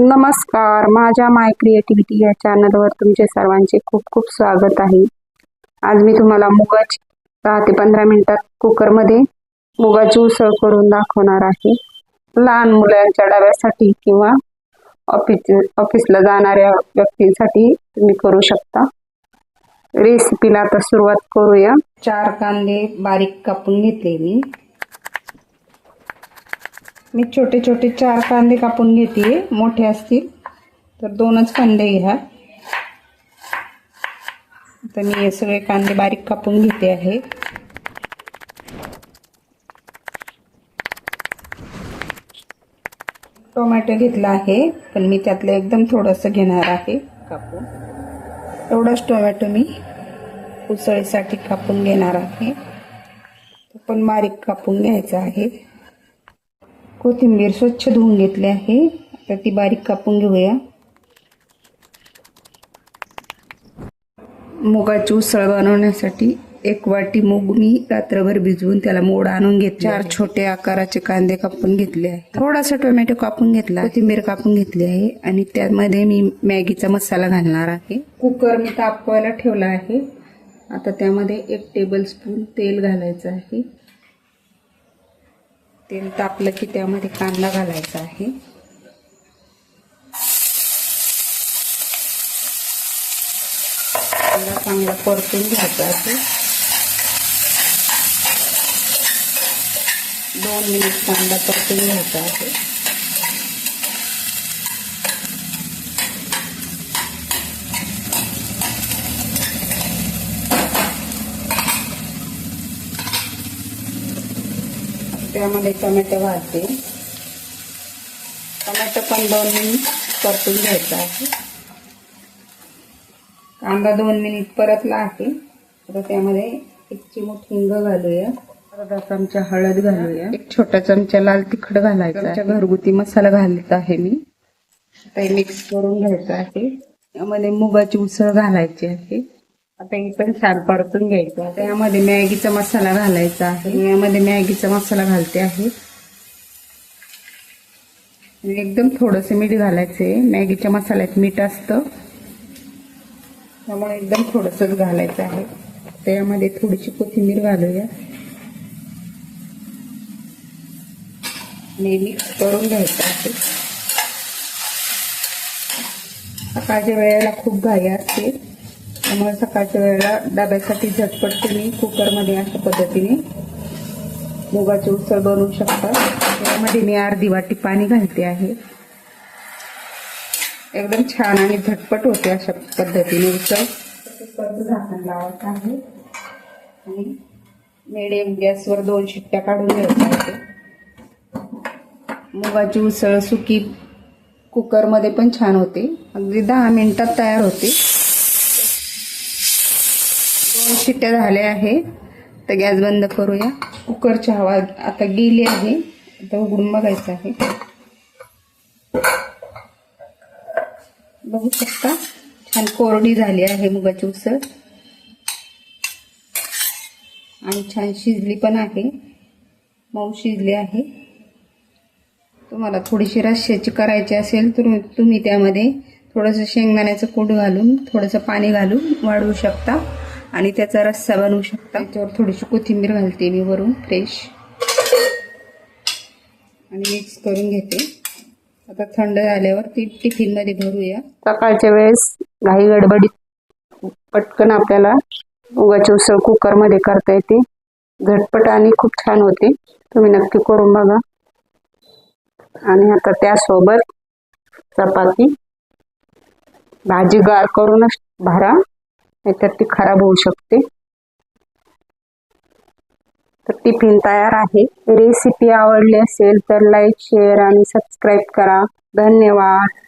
नमस्कार. माझ्या माय क्रिएटिव्हिटी या चॅनलवर तुमचे सर्वांचे खूप खूप स्वागत आहे. आज मी तुम्हाला मुगाची दहा ते पंधरा मिनिटात कुकरमध्ये मुगाची उसळ करून दाखवणार आहे. लहान मुलांच्या डब्यासाठी किंवा ऑफिस ऑफिसला जाणाऱ्या व्यक्तींसाठी तुम्ही करू शकता. रेसिपीला आता सुरुवात करूया. चार कांदे बारीक कापून घेतले मी. मी छोटे छोटे चार कांदे कापून घेते मोठे असतील तर दोनच कांदे घ्या. तर मी हे सगळे कांदे बारीक कापून घेते आहे. टोमॅटो घेतला आहे पण मी त्यातलं एकदम थोडंसं घेणार आहे कापून. एवढाच टोमॅटो मी उसळीसाठी कापून घेणार आहे. तो पण बारीक कापून घ्यायचा आहे. कोथिंबीर स्वच्छ धुवून घेतली आहे. आता ती बारीक कापून घेऊया. मुगाची उसळ बनवण्यासाठी एक वाटी मूग मी रात्रभर भिजवून त्याला मोड आणून घेतले चार छोटे आकाराचे कांदे कापून घेतले आहे. थोडासा टोमॅटो कापून घेतला. कोथिंबीर कापून घेतली आहे. आणि त्यामध्ये मी मॅगीचा मसाला घालणार आहे. कुकर मी तापवायला ठेवला आहे. आता त्यामध्ये एक टेबल स्पून तेल घालायचं आहे. तेल तापलं की त्यामध्ये कांदा घालायचा आहे. कांदा चांगला परतून घ्यायचा आहे. दोन मिनिट कांदा परतून घ्यायचा आहे. त्यामध्ये टोमॅटो घालते टोमॅटो पण दोन मिनिट परतून घ्यायचा आहे. कांदा दोन मिनिट परतला आहे. आता त्यामध्ये एक चिमूट हिंग घालूया. अर्धा चमचा हळद घालूया. एक छोटा चमचा लाल तिखट घालायचा घरगुती मसाला घालत आहे मी. हे मिक्स करून घ्यायचं आहे. यामध्ये मुगाची उसळ घालायची आहे. आता हे पण छान परतून घ्यायचं. आता यामध्ये मॅगीचा मसाला घालायचा आहे. यामध्ये मॅगीचा मसाला घालते आहे. एकदम थोडंसं मीठ घालायचंय मॅगीच्या मसाल्यात मीठ असतं. त्यामुळे एकदम थोडंसंच घालायचं आहे. त्यामध्ये थोडीशी कोथिंबीर घालूया. आणि मिक्स करून घ्यायचं आहे. सकाळच्या वेळेला खूप घाई असते. त्यामुळे सकाळच्या वेळेला डब्यासाठी झटपट तुम्ही कुकरमध्ये अशा पद्धतीने मुगाची उसळ बनवू शकता. त्यामध्ये मी अर्धी वाटी पाणी घालते आहे. एकदम छान आणि झटपट होते अशा पद्धतीने उसळ. कुकरचं झाकण लावायचं आहे. आणि मिडियम गॅसवर दोन शिट्ट्या काढून घ्यायच्या आहे मुगाची उसळ सुकी कुकरमध्ये पण छान होते. अगदी दहा मिनिटात तयार होते. शिट्ट्या झाल्या आहे. तर गॅस बंद करूया. कुकरची हवा आता गेली आहे. आता उघडून बघायचं आहे. बघू शकता. छान कोरडी झाली आहे मुगाची उसळ. आणि छान शिजली पण आहे. मऊ शिजली आहे. तुम्हाला थोडीशी रश्याची करायची असेल तर तुम्ही त्यामध्ये थोडंसं शेंगदाण्याचं कूट घालून थोडंसं पाणी घालून वाढवू शकता. आणि त्याचा रस्सा बनवू शकता. त्याच्यावर थोडीशी कोथिंबीर घालते मी वरून फ्रेश आणि मिक्स करून घेते. आता थंड झाल्यावर ती टिफिनमध्ये भरूया. सकाळच्या वेळेस घाई गडबडीत पटकन आपल्याला उगाची उसळ कुकरमध्ये करता येते. झटपट आणि खूप छान होते. तुम्ही नक्की करून बघा. आणि आता त्यासोबत चपाती. भाजी गार करूनच भरा. नाहीतर ती खराब होऊ शकते. तर टिफिन तयार आहे. रेसिपी आवडली असेल तर लाईक शेअर आणि सबस्क्राईब करा. धन्यवाद.